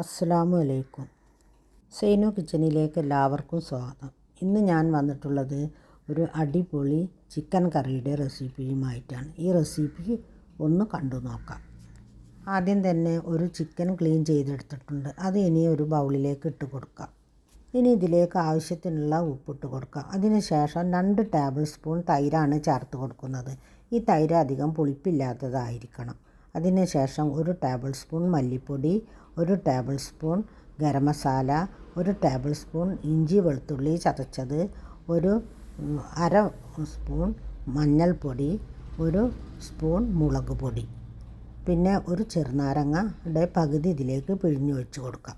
അസ്സലാമു അലൈക്കും സൈനു കിച്ചണിലേക്ക് എല്ലാവർക്കും സ്വാഗതം. ഇന്ന് ഞാൻ വന്നിട്ടുള്ളത് ഒരു അടിപൊളി ചിക്കൻ കറിയുടെ റെസിപ്പിയുമായിട്ടാണ്. ഈ റെസിപ്പി ഒന്ന് കണ്ടു നോക്കാം. ആദ്യം തന്നെ ഒരു ചിക്കൻ ക്ലീൻ ചെയ്തെടുത്തിട്ടുണ്ട്. അത് ഇനി ഒരു ബൗളിലേക്ക് ഇട്ട് കൊടുക്കാം. ഇനി ഇതിലേക്ക് ആവശ്യത്തിനുള്ള ഉപ്പിട്ട് കൊടുക്കാം. അതിന് ശേഷം രണ്ട് ടേബിൾ സ്പൂൺ തൈരാണ് ചേർത്ത് കൊടുക്കുന്നത്. ഈ തൈര് അധികം പുളിപ്പില്ലാത്തതായിരിക്കണം. അതിന് ശേഷം ഒരു ടേബിൾ സ്പൂൺ മല്ലിപ്പൊടി ഒരു ടേബിൾ സ്പൂൺ ഗരം മസാല ഒരു ടേബിൾ സ്പൂൺ ഇഞ്ചി വെളുത്തുള്ളി ചതച്ചത് ഒരു അര സ്പൂൺ മഞ്ഞൾപ്പൊടി ഒരു സ്പൂൺ മുളക് പൊടി. പിന്നെ ഒരു ചെറുനാരങ്ങയുടെ പകുതി ഇതിലേക്ക് പിഴിഞ്ഞൊഴിച്ചു കൊടുക്കാം.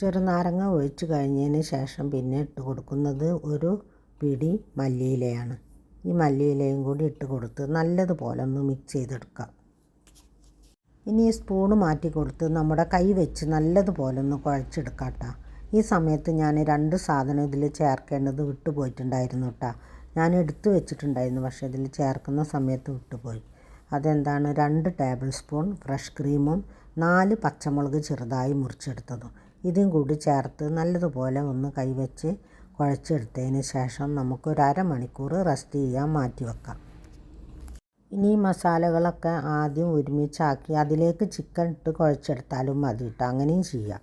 ചെറുനാരങ്ങ ഒഴിച്ച് കഴിഞ്ഞതിന് ശേഷം പിന്നെ ഇട്ട് കൊടുക്കുന്നത് ഒരു പിടി മല്ലിയിലയാണ്. ഈ മല്ലിയിലയും കൂടി ഇട്ട് കൊടുത്ത് നല്ലതുപോലെ ഒന്ന് മിക്സ് ചെയ്തെടുക്കാം. ഇനി ഈ സ്പൂണ് മാറ്റി കൊടുത്ത് നമ്മുടെ കൈ വെച്ച് നല്ലതുപോലെ ഒന്ന് കുഴച്ചെടുക്കാം കേട്ടോ ഈ സമയത്ത് ഞാൻ രണ്ട് സാധനം ഇതിൽ ചേർക്കേണ്ടത് വിട്ടുപോയിട്ടുണ്ടായിരുന്നു കേട്ടോ ഞാൻ എടുത്തു വെച്ചിട്ടുണ്ടായിരുന്നു പക്ഷേ ഇതിൽ ചേർക്കുന്ന സമയത്ത് വിട്ടുപോയി. അതെന്താണ്? രണ്ട് ടേബിൾ സ്പൂൺ ഫ്രഷ് ക്രീമും നാല് പച്ചമുളക് ചെറുതായി മുറിച്ചെടുത്തതും. ഇതും കൂടി ചേർത്ത് നല്ലതുപോലെ ഒന്ന് കൈവച്ച് കുഴച്ചെടുത്തതിന് ശേഷം നമുക്ക് ഒരു അരമണിക്കൂർ റെസ്റ്റ് ചെയ്യാൻ മാറ്റി വെക്കാം. ഇനി മസാലകളൊക്കെ ആദ്യം ഒരുമിച്ചാക്കി അതിലേക്ക് ചിക്കൻ ഇട്ട് കുഴച്ചെടുത്താലും മതി അങ്ങനെയും ചെയ്യാം.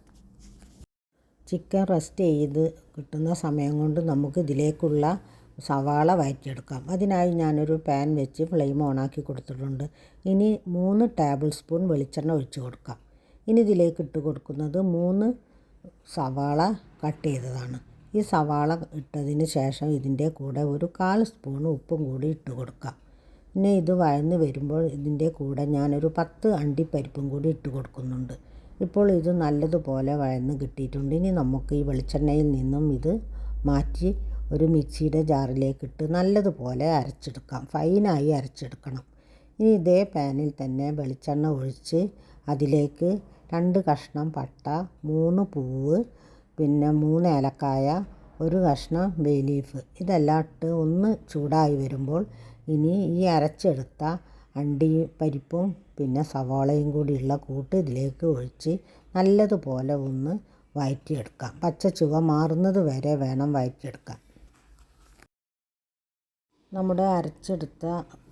ചിക്കൻ റെസ്റ്റ് ചെയ്ത് കിട്ടുന്ന സമയം കൊണ്ട് നമുക്ക് ഇതിലേക്കുള്ള സവാള വഴറ്റിയെടുക്കാം അതിനായി ഞാനൊരു പാൻ വെച്ച് ഫ്ലെയിം ഓണാക്കി കൊടുത്തിട്ടുണ്ട്. ഇനി മൂന്ന് ടേബിൾ സ്പൂൺ വെളിച്ചെണ്ണ ഒഴിച്ച് കൊടുക്കാം. ഇനി ഇതിലേക്ക് ഇട്ട് കൊടുക്കുന്നത് മൂന്ന് സവാള കട്ട് ചെയ്തതാണ്. ഈ സവാള ഇട്ടതിന് ശേഷം ഇതിന്റെ കൂടെ ഒരു കാൽ സ്പൂൺ ഉപ്പും കൂടി ഇട്ട് കൊടുക്കാം. പിന്നെ ഇത് വഴന്ന് വരുമ്പോൾ ഇതിന്റെ കൂടെ ഞാനൊരു പത്ത് അണ്ടിപ്പരിപ്പും കൂടി ഇട്ട് കൊടുക്കുന്നുണ്ട്. ഇപ്പോൾ ഇത് നല്ലതുപോലെ വഴന്ന് കിട്ടിയിട്ടുണ്ട്. ഇനി നമുക്ക് ഈ വെളിച്ചെണ്ണയിൽ നിന്നും ഇത് മാറ്റി ഒരു മിക്സിയുടെ ജാറിലേക്ക് ഇട്ട് നല്ലതുപോലെ അരച്ചെടുക്കാം. ഫൈനായി അരച്ചെടുക്കണം. ഇനി ഇതേ പാനിൽ തന്നെ വെളിച്ചെണ്ണ ഒഴിച്ച് അതിലേക്ക് രണ്ട് കഷ്ണം പട്ട മൂന്ന് പൂവ് പിന്നെ മൂന്ന് ഏലക്കായ ഒരു കഷ്ണം ബേ ലീഫ് ഇതെല്ലാം ഇട്ട് ഒന്ന് ചൂടായി വരുമ്പോൾ ഇനി ഈ അരച്ചെടുത്ത അണ്ടി പരിപ്പും പിന്നെ സവാളയും കൂടിയുള്ള കൂട്ട് ഇതിലേക്ക് ഒഴിച്ച് നല്ലതുപോലെ ഒന്ന് വഴറ്റിയെടുക്കാം പച്ച ചുവ മാറുന്നത് വരെ വേണം വഴറ്റിയെടുക്കാൻ നമ്മുടെ അരച്ചെടുത്ത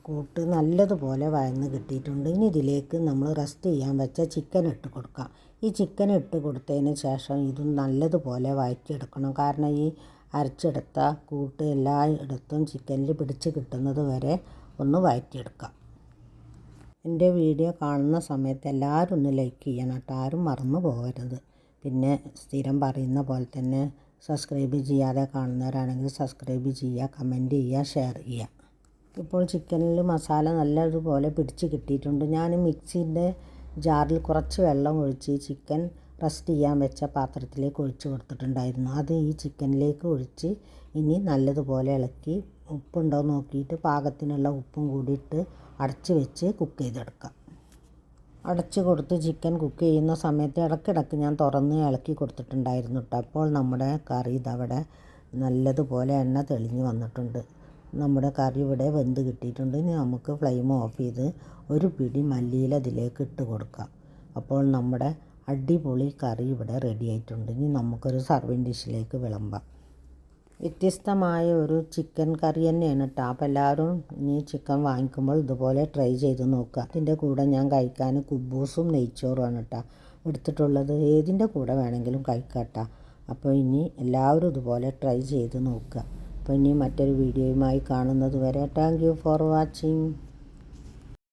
കൂട്ട് നല്ലതുപോലെ വഴന്ന് കിട്ടിയിട്ടുണ്ട്. ഇനി ഇതിലേക്ക് നമ്മൾ റെസ്റ്റ് ചെയ്യാൻ വെച്ച ചിക്കൻ ഇട്ട് കൊടുക്കാം. ഈ ചിക്കൻ ഇട്ട് കൊടുത്തതിന് ശേഷം ഇത് നല്ലതുപോലെ വഴറ്റിയെടുക്കണം. കാരണം ഈ അരച്ചെടുത്ത കൂട്ട് എല്ലായിടത്തും ചിക്കനിൽ പിടിച്ച് കിട്ടുന്നത് വരെ ഒന്ന് വഴറ്റിയെടുക്കാം. എന്റെ വീഡിയോ കാണുന്ന സമയത്ത് എല്ലാവരും ഒന്ന് ലൈക്ക് ചെയ്യണം കേട്ടോ. ആരും മറന്നു പോകരുത്. പിന്നെ സ്ഥിരം പറയുന്ന പോലെ തന്നെ സബ്സ്ക്രൈബ് ചെയ്യാതെ കാണുന്നവരാണെങ്കിൽ സബ്സ്ക്രൈബ് ചെയ്യുക കമന്റ് ചെയ്യുക ഷെയർ ചെയ്യുക. ഇപ്പോൾ ചിക്കനിൽ മസാല നല്ലതുപോലെ പിടിച്ച് കിട്ടിയിട്ടുണ്ട്. ഞാൻ മിക്സിന്റെ ജാറിൽ കുറച്ച് വെള്ളം ഒഴിച്ച് ചിക്കൻ റസ്റ്റ് ചെയ്യാൻ വെച്ച പാത്രത്തിലേക്ക് ഒഴിച്ച് കൊടുത്തിട്ടുണ്ടായിരുന്നു. അത് ഈ ചിക്കനിലേക്ക് ഒഴിച്ച് ഇനി നല്ലതുപോലെ ഇളക്കി ഉപ്പുണ്ടോ നോക്കിയിട്ട് പാകത്തിനുള്ള ഉപ്പും കൂടിയിട്ട് അടച്ച് വെച്ച് കുക്ക് ചെയ്തെടുക്കാം. അടച്ച് കൊടുത്ത് ചിക്കൻ കുക്ക് ചെയ്യുന്ന സമയത്ത് ഇടയ്ക്കിടയ്ക്ക് ഞാൻ തുറന്ന് ഇളക്കി കൊടുത്തിട്ടുണ്ടായിരുന്നു കേട്ടോ. അപ്പോൾ നമ്മുടെ കറി ഇതവിടെ നല്ലതുപോലെ എണ്ണ തെളിഞ്ഞ് വന്നിട്ടുണ്ട്. നമ്മുടെ കറി ഇവിടെ വെന്ത് കിട്ടിയിട്ടുണ്ട്. ഇനി നമുക്ക് ഫ്ലെയിം ഓഫ് ചെയ്ത് ഒരു പിടി മല്ലിയില അതിലേക്ക് ഇട്ട് കൊടുക്കാം. അപ്പോൾ നമ്മുടെ അടിപൊളി കറി ഇവിടെ റെഡി ആയിട്ടുണ്ട്. ഇനി നമുക്കൊരു സർവിങ് ഡിഷിലേക്ക് വിളമ്പാം. വ്യത്യസ്തമായ ഒരു ചിക്കൻ കറി തന്നെയാണ് കേട്ടോ അപ്പോൾ എല്ലാവരും ഇനി ചിക്കൻ വാങ്ങിക്കുമ്പോൾ ഇതുപോലെ ട്രൈ ചെയ്ത് നോക്കുക. അതിന്റെ കൂടെ ഞാൻ കഴിക്കാൻ കുബൂസും നെയ്ച്ചോറുമാണ് കേട്ടോ എടുത്തിട്ടുള്ളത് ഏതിന്റെ കൂടെ വേണമെങ്കിലും കഴിക്കാം കേട്ടോ അപ്പോൾ ഇനി എല്ലാവരും ഇതുപോലെ ട്രൈ ചെയ്ത് നോക്കുക. അപ്പോൾ ഇനി മറ്റൊരു വീഡിയോയുമായി കാണുന്നത് വരെ. Thank you for watching